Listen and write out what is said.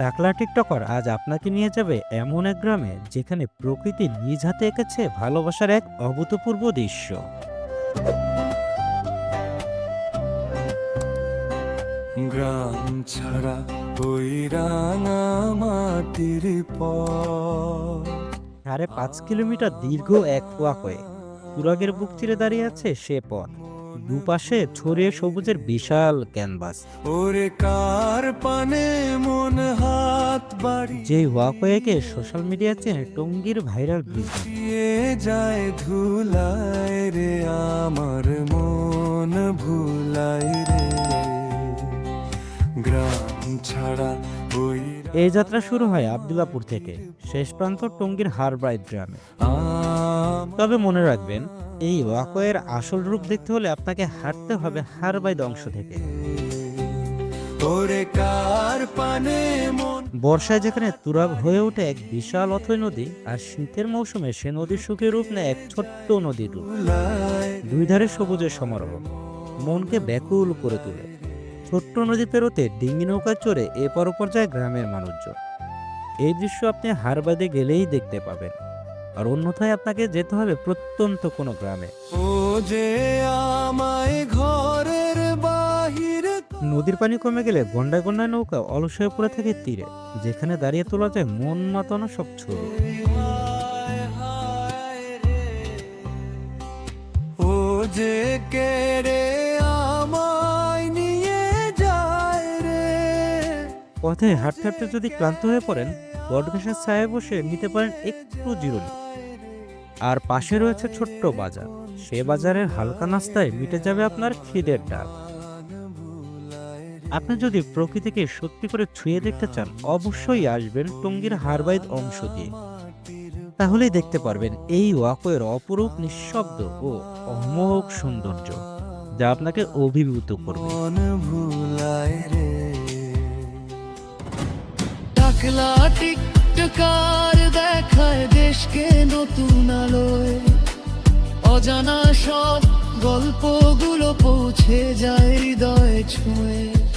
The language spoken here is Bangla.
টাকলা টিকটকার আজ আপনাকে নিয়ে যাবে এমন এক গ্রামে যেখানে প্রকৃতি নিজ হাতে এঁকেছে ভালোবাসার এক অভূতপূর্ব দৃশ্য। গ্রাম ছাড়া ওই রাঙা মাটির সাড়ে পাঁচ কিলোমিটার দীর্ঘ এক ওয়াকওয়ে তুরাগের বুক চিরে দাঁড়িয়ে আছে সে পথ। দুপাশে ছড়িয়ে সবুজের বিশাল ক্যানভাস। ওরে কার পানে মন হাত বাড়ি? যে ওয়াকওয়েকে সোশ্যাল মিডিয়া চেনে টঙ্গীর ভাইরাল ব্রিজ যায় ধুলায় রে আমার মন ভুলায় রে। গ্রাম ছাড়া ওই এই যাত্রা শুরু হয় আবদুল্লাপুর থেকে। শেষ প্রান্ত টঙ্গীর হারব্রাইট গ্রামে। তবে মনে রাখবেন এই ওয়াকওয়ের আসল রূপ দেখতে হলে আপনাকে হাঁটতে হবে হারবাইদ অংশ থেকে। বর্ষায় যেখানে তুরাগ হয়ে ওঠে এক বিশাল অথৈ নদী আর শীতের মৌসুমে সে নদীর সুখে রূপ নেয় এক ছোট্ট নদীর রূপ। দুই ধারে সবুজের সমারোহ মনকে ব্যাকুল করে তোলে। ছোট্ট নদী পেরোতে ডিঙ্গি নৌকায় চড়ে এপর ওপর যায় গ্রামের মানুষজন। এই দৃশ্য আপনি হারবাদে গেলেই দেখতে পাবেন। আর অন্যথায় আপনাকে যেতে হবে প্রত্যন্ত কোনো গ্রামে। ও যে আমায় ঘরের বাহির নদীর পানি কমে গেলে গন্ডায় গন্ডায় নৌকা অলস হয়ে পড়ে থাকে তীরে যেখানে দাঁড়িয়ে তোলা যায় মন মাতানো সব ছবি। ও যে কেড়ে পথে হাঁটতে হাঁটতে যদি ক্লান্ত হয়ে পড়েন বটগাছের ছায়ায় বসে নিতে পারেন একটু জিরোনি। আর পাশে রয়েছে ছোট্ট বাজার। সে বাজারের হালকা নাস্তায় মিটে যাবে আপনার খিদের ডাক আপনি যদি প্রকৃতিকে সত্যি করে ছুঁয়ে দেখতে চান, অবশ্যই আসবেন টঙ্গীর হারবাইদ অংশ দিয়ে। তাহলেই দেখতে পারবেন এই ওয়াকওয়ের অপরূপ, নিঃশব্দ ও অমোঘ সৌন্দর্য, যা আপনাকে অভিভূত করবে। টাকলা টিকটকার দেখায় দেশকে নতুন আলোয়। অজানা সব গল্পগুলো পৌঁছে যায় হৃদয় ছুঁয়ে।